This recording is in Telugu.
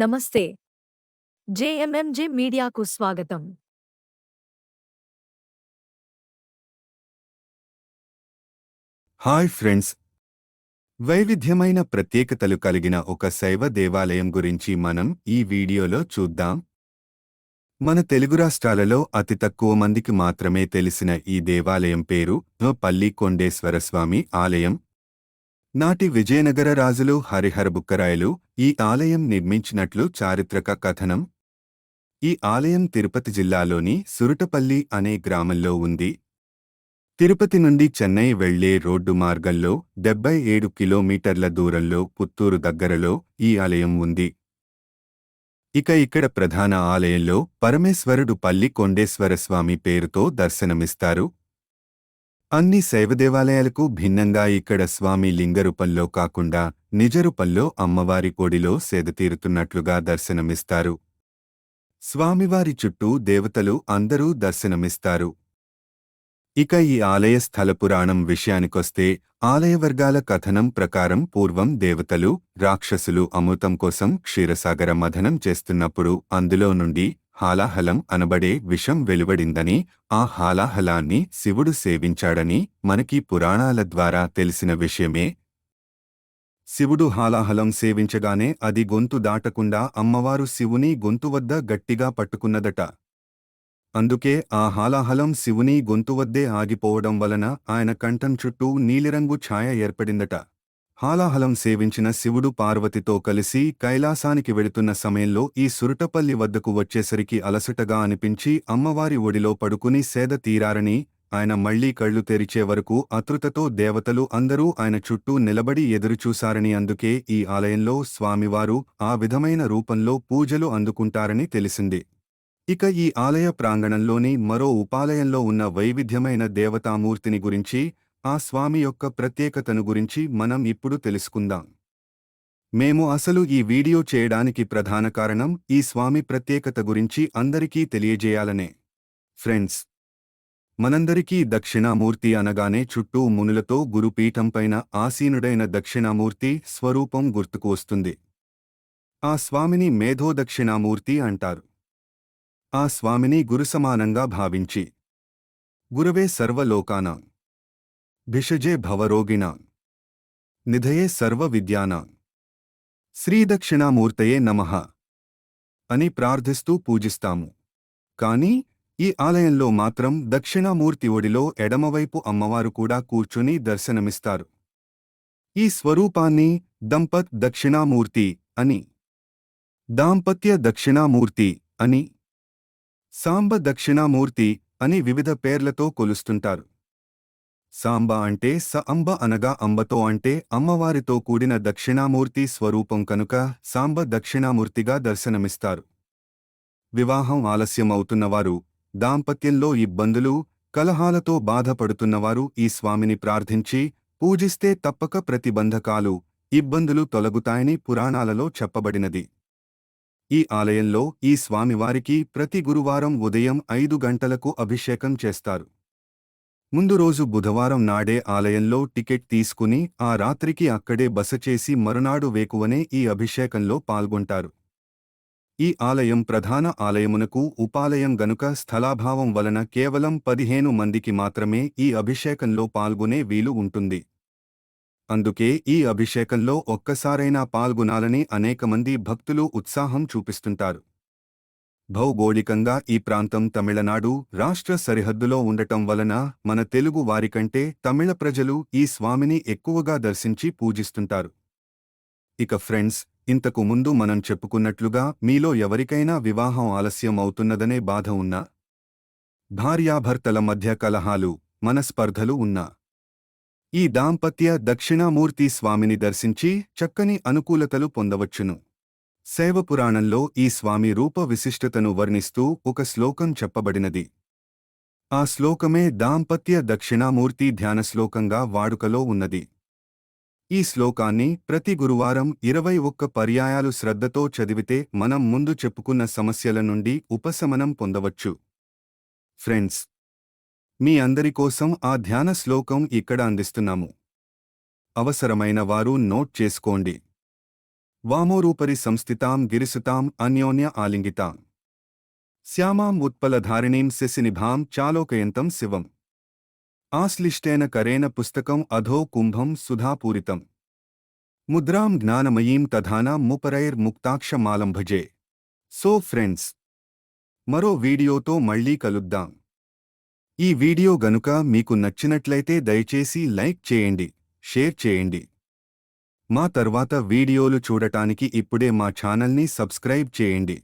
నమస్తే. జేఎంఎంజే మీడియాకు స్వాగతం. Hi friends. వైవిధ్యమైన ప్రత్యేకతలు కలిగిన ఒక శైవ దేవాలయం గురించి మనం ఈ వీడియోలో చూద్దాం. మన తెలుగు రాష్ట్రాలలో అతి తక్కువ మందికి మాత్రమే తెలిసిన ఈ దేవాలయం పేరు పల్లి కొండేశ్వరస్వామి ఆలయం. నాటి విజయనగర రాజులు హరిహర బుక్కరాయలు ఈ ఆలయం నిర్మించినట్లు చారిత్రక కథనం. ఈ ఆలయం తిరుపతి జిల్లాలోని సురుటపల్లి అనే గ్రామంలో ఉంది. తిరుపతి నుండి చెన్నై వెళ్ళే రోడ్డు మార్గంలో డెబ్బై ఏడు కిలోమీటర్ల దూరంలో పుత్తూరు దగ్గరలో ఈ ఆలయం ఉంది. ఇక ఇక్కడ ప్రధాన ఆలయంలో పరమేశ్వరుడు పల్లి కొండేశ్వరస్వామి పేరుతో దర్శనమిస్తారు. అన్ని శైవ దేవాలయాలకు భిన్నంగా ఇక్కడ స్వామి లింగరూపంలో కాకుండా నిజరూపంలో అమ్మవారి కోడిలో సేదతీరుతున్నట్లుగా దర్శనమిస్తారు. స్వామివారి చుట్టూ దేవతలు అందరూ దర్శనమిస్తారు. ఇక ఈ ఆలయ స్థల పురాణం విషయానికొస్తే ఆలయ వర్గాల కథనం ప్రకారం పూర్వం దేవతలు రాక్షసులు అమృతం కోసం క్షీరసాగర మథనం చేస్తున్నప్పుడు అందులో నుండి హాలాహలం అనబడే విషం వెలువడిందని ఆ హాలాహలాన్ని శివుడు సేవించాడని మనకి పురాణాల ద్వారా తెలిసిన విషయమే. శివుడు హాలాహలం సేవించగానే అది గొంతు దాటకుండా అమ్మవారు శివుని గొంతు వద్ద గట్టిగా పట్టుకున్నదట. అందుకే ఆ హాలాహలం శివుని గొంతు వద్దే ఆగిపోవడం వలన ఆయన కంఠం చుట్టూ నీలిరంగు ఛాయ ఏర్పడిందట. హాలాహలం సేవించిన శివుడు పార్వతితో కలిసి కైలాసానికి వెళుతున్న సమయంలో ఈ సురుటపల్లి వద్దకు వచ్చేసరికి అలసటగా అనిపించి అమ్మవారి ఒడిలో పడుకుని సేద తీరారని ఆయన మళ్ళీ కళ్ళు తెరిచే వరకు అతృతతో దేవతలు అందరూ ఆయన చుట్టూ నిలబడి ఎదురుచూశారని అందుకే ఈ ఆలయంలో స్వామివారు ఆ విధమైన రూపంలో పూజలు అందుకుంటారని తెలిసింది. ఇక ఈ ఆలయ ప్రాంగణంలోని మరో ఉపాలయంలో ఉన్న వైవిధ్యమైన దేవతామూర్తిని గురించి ఆ స్వామి యొక్క ప్రత్యేకతను గురించి మనం ఇప్పుడు తెలుసుకుందాం. మేము అసలు ఈ వీడియో చేయడానికి ప్రధాన కారణం ఈ స్వామి ప్రత్యేకత గురించి అందరికీ తెలియజేయాలనే. ఫ్రెండ్స్ మనందరికీ దక్షిణామూర్తి అనగానే చుట్టూ మునులతో గురుపీఠంపైన ఆసీనుడైన దక్షిణామూర్తి స్వరూపం గుర్తుకు వస్తుంది. ఆ స్వామిని మేధోదక్షిణామూర్తి అంటారు. ఆ స్వామిని గురుసమానంగా భావించి గురవే సర్వలోకానా భిషజే భవరోగిణాం నిధయే సర్వ విద్యానాం శ్రీదక్షిణామూర్తయే నమః. అని ప్రార్థిస్తూ పూజిస్తాము. కాని ఈ ఆలయంలో మాత్రం దక్షిణామూర్తి ఒడిలో ఎడమవైపు అమ్మవారు కూడా కూర్చుని దర్శనమిస్తారు. ఈ స్వరూపాన్ని దంపత్ దక్షిణామూర్తి అని దాంపత్య దక్షిణామూర్తి అని సాంబ దక్షిణామూర్తి అని వివిధ పేర్లతో కొలుస్తుంటారు. సాంబ అంటే స అంబ అనగా అంబతో అంటే అమ్మవారితో కూడిన దక్షిణామూర్తి స్వరూపం కనుక సాంబ దక్షిణామూర్తిగా దర్శనమిస్తారు. వివాహం ఆలస్యమవుతున్నవారు దాంపత్యంలో ఇబ్బందులు కలహాలతో బాధపడుతున్నవారు ఈ స్వామిని ప్రార్థించి పూజిస్తే తప్పక ప్రతిబంధకాలు ఇబ్బందులు తొలగుతాయని పురాణాలలో చెప్పబడినది. ఈ ఆలయంలో ఈ స్వామివారికి ప్రతి గురువారం ఉదయం ఐదు గంటలకు అభిషేకం చేస్తారు. ముందు రోజు బుధవారం నాడే ఆలయంలో టికెట్ తీసుకుని ఆ రాత్రికి అక్కడే బస చేసి మరునాడు వేకువనే ఈ అభిషేకంలో పాల్గొంటారు. ఈ ఆలయం ప్రధాన ఆలయమునకు ఉపాలయం గనుక స్థలాభావం వలన కేవలం పదిహేను మందికి మాత్రమే ఈ అభిషేకంలో పాల్గొనే వీలు ఉంటుంది. అందుకే ఈ అభిషేకంలో ఒక్కసారైనా పాల్గొనాలని అనేకమంది భక్తులు ఉత్సాహం చూపిస్తుంటారు. భౌగోళికంగా ఈ ప్రాంతం తమిళనాడు రాష్ట్ర సరిహద్దులో ఉండటం వలన మన తెలుగు వారికంటే తమిళ ప్రజలు ఈ స్వామిని ఎక్కువగా దర్శించి పూజిస్తుంటారు. ఇక ఫ్రెండ్స్ ఇంతకు ముందు మనం చెప్పుకున్నట్లుగా మీలో ఎవరికైనా వివాహం ఆలస్యం అవుతున్నదనే బాధ ఉన్నా భార్యాభర్తల మధ్య కలహాలు మనస్పర్ధలు ఉన్నా ఈ దాంపత్య దక్షిణామూర్తి స్వామిని దర్శించి చక్కని అనుకూలతలు పొందవచ్చును. శైవపురాణంలో ఈ స్వామి రూప విశిష్టతను వర్ణిస్తూ ఒక శ్లోకం చెప్పబడినది. ఆ శ్లోకమే దాంపత్య దక్షిణామూర్తి ధ్యాన శ్లోకంగా వాడుకలో ఉన్నది. ఈ శ్లోకాన్ని ప్రతి గురువారం ఇరవై ఒక్క పర్యాయాలు శ్రద్ధతో చదివితే మనం ముందు చెప్పుకున్న సమస్యల నుండి ఉపశమనం పొందవచ్చు. ఫ్రెండ్స్ మీ అందరి కోసం ఆ ధ్యాన శ్లోకం ఇక్కడ అందిస్తున్నాము. అవసరమైన వారు నోట్ చేసుకోండి. వామోరూపరి సంస్థితాం గిరిసుతాం అన్యోన్య ఆలింగితాం. శ్యామాం ఉత్పలధారిణీం శశినిభాం చాలోకయంతం శివం. ఆశ్లిష్టేన కరేణ పుస్తకం అధో కుంభం సుధాపూరితం ముద్రాం జ్ఞానమయీం తధానా ముపరైర్ముక్తాక్షమాలం భజే. సో ఫ్రెండ్స్ మరో వీడియోతో మళ్ళీ కలుద్దాం. ఈ వీడియో గనుక మీకు నచ్చినట్లయితే దయచేసి లైక్ చేయండి షేర్ చేయండి. మా తర్వాత వీడియోలు చూడటానికి ఇప్పుడే మా ఛానల్ని సబ్స్క్రైబ్ చేయండి.